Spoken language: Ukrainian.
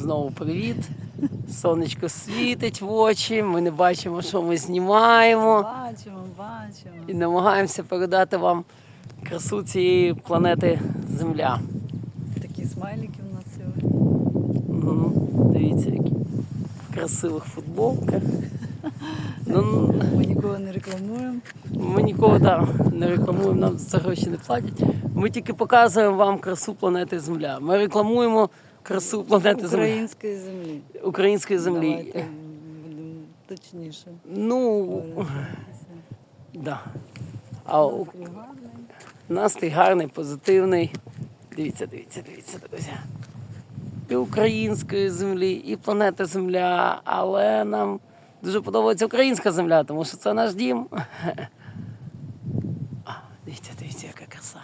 знову привіт. Сонечко світить в очі, ми не бачимо, що ми знімаємо, Бачимо, бачимо. і намагаємося передати вам красу цієї планети Земля. Такі смайлики у нас сьогодні. Мгм. Дивіться, які в красивих футболках. Ну, Ми нікого не рекламуємо. ми нікого да, не рекламуємо, нам за гроші не платять. Ми тільки показуємо вам красу планети Земля. Ми рекламуємо красу планети Земля. Української землі. Української землі. Давайте будемо точніше. Ну да. а у... настрій гарний, позитивний. Дивіться, дивіться, дивіться, друзі. І української землі, і планета Земля, але нам дуже подобається українська земля, тому що це наш дім. О, дивіться, дивіться, яка краса.